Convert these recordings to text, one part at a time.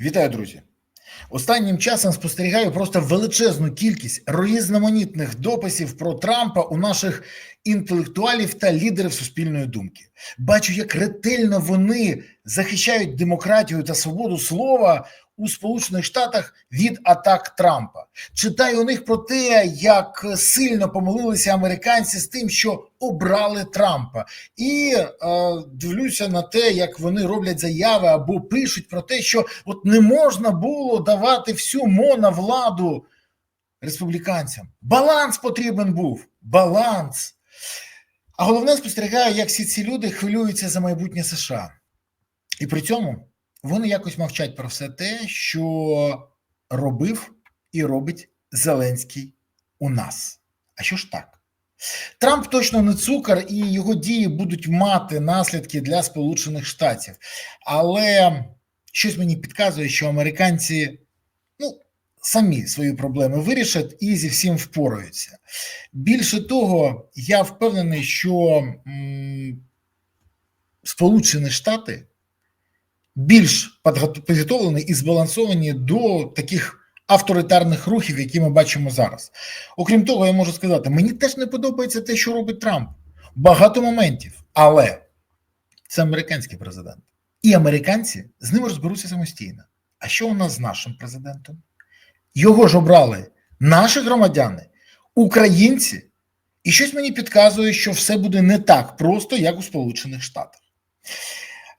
Вітаю, друзі! Останнім часом спостерігаю просто величезну кількість різноманітних дописів про Трампа у наших інтелектуалів та лідерів суспільної думки. Бачу, як ретельно вони захищають демократію та свободу слова у Сполучених Штатах від атак Трампа. Читаю у них про те, як сильно помилилися американці з тим, що обрали Трампа, і е, дивлюся на те, як вони роблять заяви або пишуть про те, що от не можна було давати всю моновладу республіканцям. Баланс потрібен був. Баланс. А головне спостерігаю, як всі ці люди хвилюються за майбутнє США. І при цьому вони якось мовчать про все те, що робив і робить Зеленський у нас. А що ж так? Трамп точно не цукор, і його дії будуть мати наслідки для Сполучених Штатів. Але щось мені підказує, що американці ну, самі свої проблеми вирішать і зі всім впораються. Більше того, я впевнений, що Сполучені Штати більш підготовлені і збалансовані до таких авторитарних рухів, які ми бачимо зараз. Окрім того, я можу сказати, мені теж не подобається те, що робить Трамп. Багато моментів, але це американський президент. І американці з ним розберуться самостійно. А що у нас з нашим президентом? Його ж обрали наші громадяни, українці, і щось мені підказує, що все буде не так просто, як у Сполучених Штатах.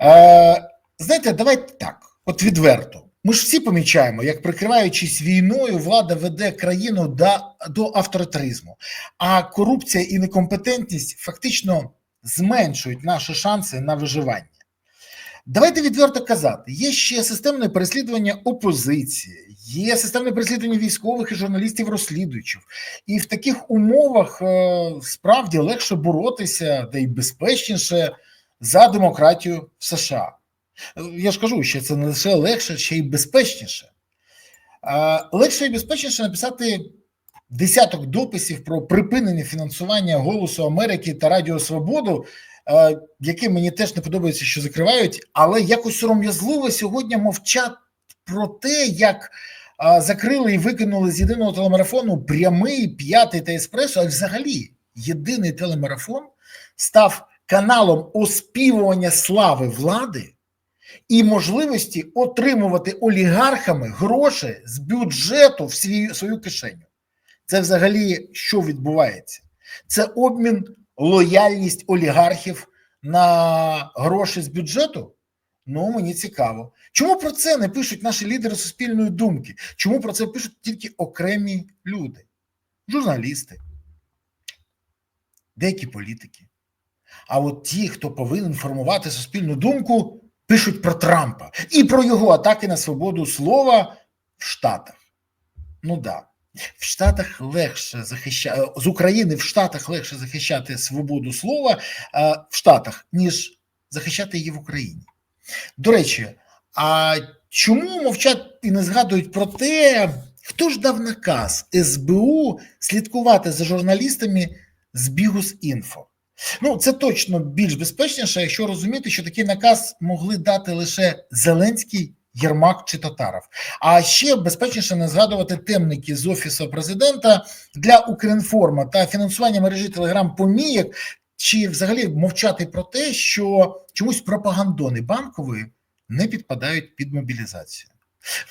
Е, Знаєте, давайте так, от відверто. Ми ж всі помічаємо, як прикриваючись війною, влада веде країну до, до авторитаризму, а корупція і некомпетентність фактично зменшують наші шанси на виживання. Давайте відверто казати: є ще системне переслідування опозиції, є системне переслідування військових і журналістів розслідуючих, і в таких умовах е, справді легше боротися, де й безпечніше за демократію в США. Я ж кажу, що це не лише легше, ще й безпечніше. Легше і безпечніше написати десяток дописів про припинення фінансування Голосу Америки та Радіо Свободу, яке мені теж не подобається, що закривають, але якось сором'язливо сьогодні мовчать про те, як закрили і викинули з єдиного телемарафону прямий п'ятий та еспресо, а взагалі єдиний телемарафон став каналом оспівування слави влади і можливості отримувати олігархами гроші з бюджету в свій, свою кишеню. Це взагалі що відбувається? Це обмін лояльність олігархів на гроші з бюджету? Ну, мені цікаво. Чому про це не пишуть наші лідери суспільної думки? Чому про це пишуть тільки окремі люди, журналісти, деякі політики? А от ті, хто повинен формувати суспільну думку, пишуть про Трампа і про його атаки на свободу слова в Штатах. Ну да, в Штатах легше захищати з України в Штатах легше захищати свободу слова а, в Штатах, ніж захищати її в Україні. До речі, а чому мовчать і не згадують про те, хто ж дав наказ СБУ слідкувати за журналістами з Бігус.Інфо? Ну, це точно більш безпечніше, якщо розуміти, що такий наказ могли дати лише Зеленський, Єрмак чи Татаров. А ще безпечніше не згадувати темники з офісу президента для Укрінформа та фінансування мережі Телеграм помієк, чи взагалі мовчати про те, що чомусь пропагандони банкової не підпадають під мобілізацію.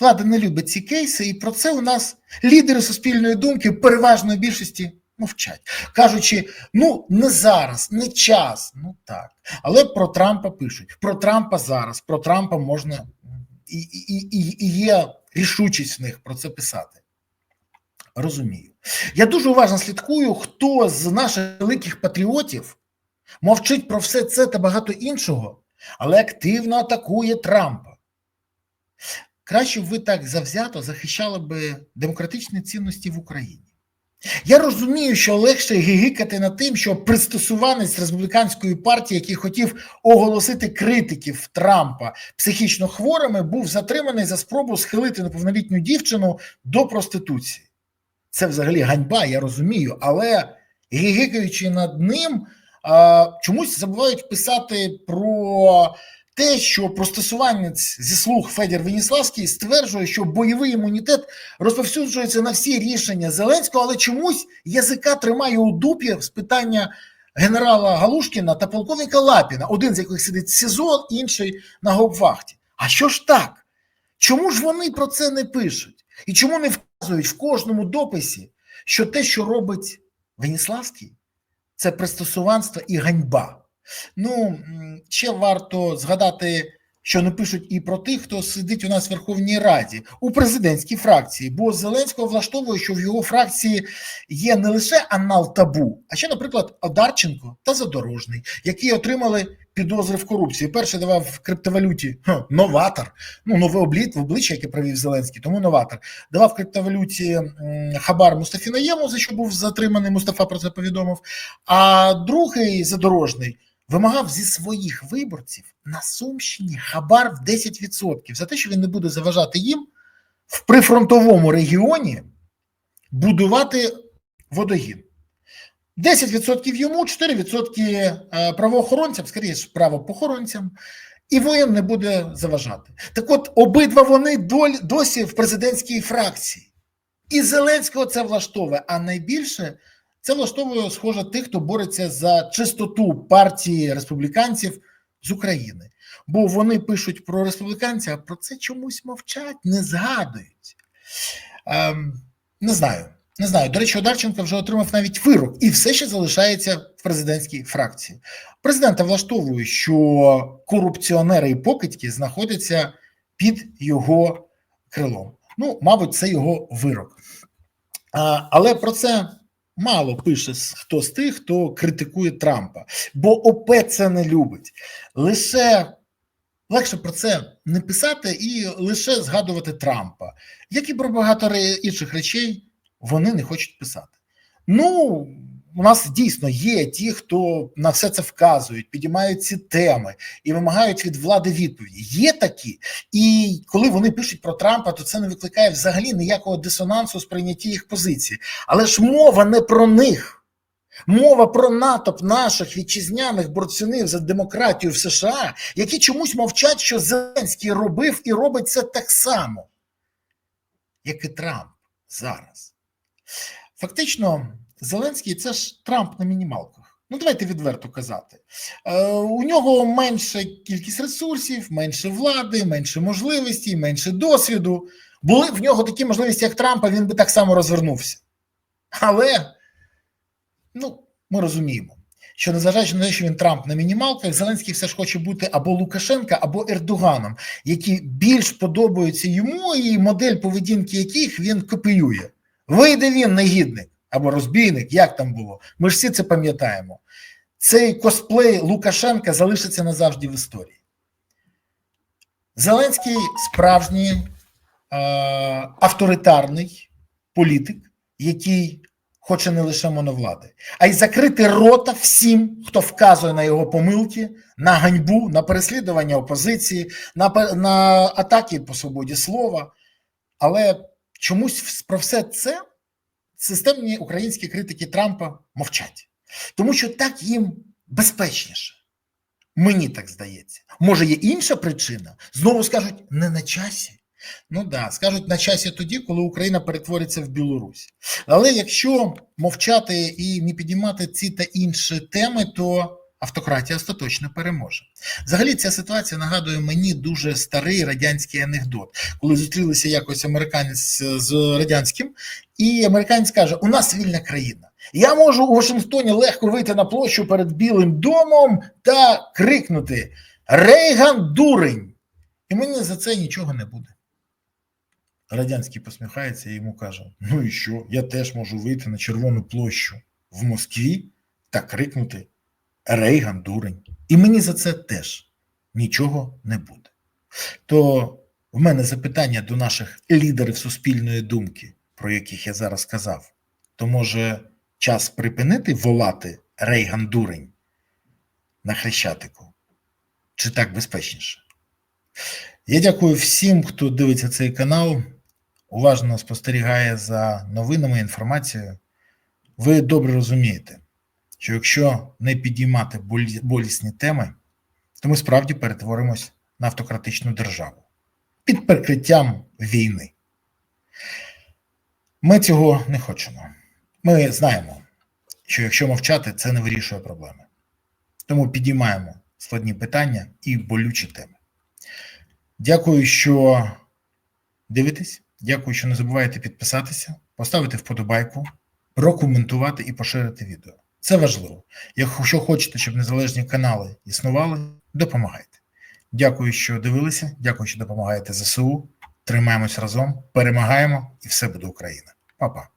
Влада не любить ці кейси, і про це у нас лідери суспільної думки переважної більшості мовчать, кажучи, ну не зараз, не час. Ну так. Але про Трампа пишуть: про Трампа зараз, про Трампа можна і, і, і, і є рішучість в них про це писати. Розумію. Я дуже уважно слідкую, хто з наших великих патріотів мовчить про все це та багато іншого, але активно атакує Трампа. Краще б ви так завзято захищали би демократичні цінності в Україні. Я розумію, що легше гігикати над тим, що пристосуванець республіканської партії, який хотів оголосити критиків Трампа психічно хворими, був затриманий за спробу схилити неповнолітню дівчину до проституції. Це взагалі ганьба, я розумію, але гігикаючи над ним, чомусь забувають писати про те, що простосуванець зі слуг Федір Веніславський стверджує, що бойовий імунітет розповсюджується на всі рішення Зеленського, але чомусь язика тримає у дупі з питання генерала Галушкіна та полковника Лапіна, один з яких сидить в СІЗО, інший на гопвахті. А що ж так? Чому ж вони про це не пишуть? І чому не вказують в кожному дописі, що те, що робить Веніславський, це пристосуванство і ганьба? Ну, ще варто згадати, що не пишуть і про тих, хто сидить у нас в Верховній Раді у президентській фракції, бо Зеленського влаштовує, що в його фракції є не лише анал табу, а ще, наприклад, Одарченко та Задорожний, які отримали підозри в корупції. Перший давав в криптовалюті ха, новатор, ну нове обліт в обличчя, яке провів Зеленський, тому новатор. Давав в криптовалюті хабар Мустафі Наєму, за що був затриманий. Мустафа про це повідомив. А другий задорожний вимагав зі своїх виборців на Сумщині хабар в 10% за те, що він не буде заважати їм в прифронтовому регіоні будувати водогін. 10% йому, 4% правоохоронцям, скоріше правопохоронцям, і воєн не буде заважати. Так от, обидва вони доль, досі в президентській фракції. І Зеленського це влаштовує, а найбільше це влаштовує, схоже, тих, хто бореться за чистоту партії республіканців з України. Бо вони пишуть про республіканців, а про це чомусь мовчать, не згадують. Ем, не знаю. Не знаю. До речі, Одарченко вже отримав навіть вирок і все ще залишається в президентській фракції. Президента влаштовує, що корупціонери і покидьки знаходяться під його крилом. Ну, мабуть, це його вирок. А, але про це мало пише хто з тих, хто критикує Трампа, бо ОП це не любить. Лише легше про це не писати і лише згадувати Трампа, як і про багато інших речей вони не хочуть писати. Ну, у нас дійсно є ті, хто на все це вказують, підіймають ці теми і вимагають від влади відповіді. Є такі, і коли вони пишуть про Трампа, то це не викликає взагалі ніякого дисонансу з прийняття їх позиції. Але ж мова не про них. Мова про натовп наших вітчизняних борцюнів за демократію в США, які чомусь мовчать, що Зеленський робив і робить це так само, як і Трамп зараз. Фактично, Зеленський це ж Трамп на мінімалках. Ну, давайте відверто казати. Е, У нього менша кількість ресурсів, менше влади, менше можливостей, менше досвіду. Були в нього такі можливості, як Трампа, він би так само розвернувся. Але, ну, ми розуміємо, що незважаючи на те, що він Трамп на мінімалках, Зеленський все ж хоче бути або Лукашенка, або Ердоганом, які більш подобаються йому, і модель поведінки яких він копіює. Вийде він негідник або розбійник, як там було. Ми ж всі це пам'ятаємо. Цей косплей Лукашенка залишиться назавжди в історії. Зеленський справжній е, авторитарний політик, який хоче не лише моновлади, а й закрити рота всім, хто вказує на його помилки, на ганьбу, на переслідування опозиції, на, на атаки по свободі слова. Але чомусь про все це системні українські критики Трампа мовчать, тому що так їм безпечніше. Мені так здається. Може, є інша причина? Знову скажуть не на часі. Ну да, скажуть на часі тоді, коли Україна перетвориться в Білорусь. Але якщо мовчати і не підіймати ці та інші теми, то автократія остаточно переможе. Взагалі, ця ситуація нагадує мені дуже старий радянський анекдот, коли зустрілися якось американець з радянським, і американець каже: У нас вільна країна. Я можу у Вашингтоні легко вийти на площу перед Білим домом та крикнути: Рейган дурень! І мені за це нічого не буде. Радянський посміхається і йому каже: Ну і що? Я теж можу вийти на Червону площу в Москві та крикнути Рейган дурень. І мені за це теж нічого не буде. То в мене запитання до наших лідерів суспільної думки, про яких я зараз сказав. То може час припинити волати Рейган дурень на Хрещатику? Чи так безпечніше? Я дякую всім, хто дивиться цей канал, уважно спостерігає за новинами, інформацією. Ви добре розумієте, що якщо не підіймати болісні теми, то ми справді перетворимось на автократичну державу під прикриттям війни. Ми цього не хочемо. Ми знаємо, що якщо мовчати, це не вирішує проблеми. Тому підіймаємо складні питання і болючі теми. Дякую, що дивитесь. Дякую, що не забуваєте підписатися, поставити вподобайку, прокоментувати і поширити відео. Це важливо. Якщо хочете, щоб незалежні канали існували, допомагайте. Дякую, що дивилися. Дякую, що допомагаєте ЗСУ. Тримаємось разом, перемагаємо, і все буде Україна. Па-па.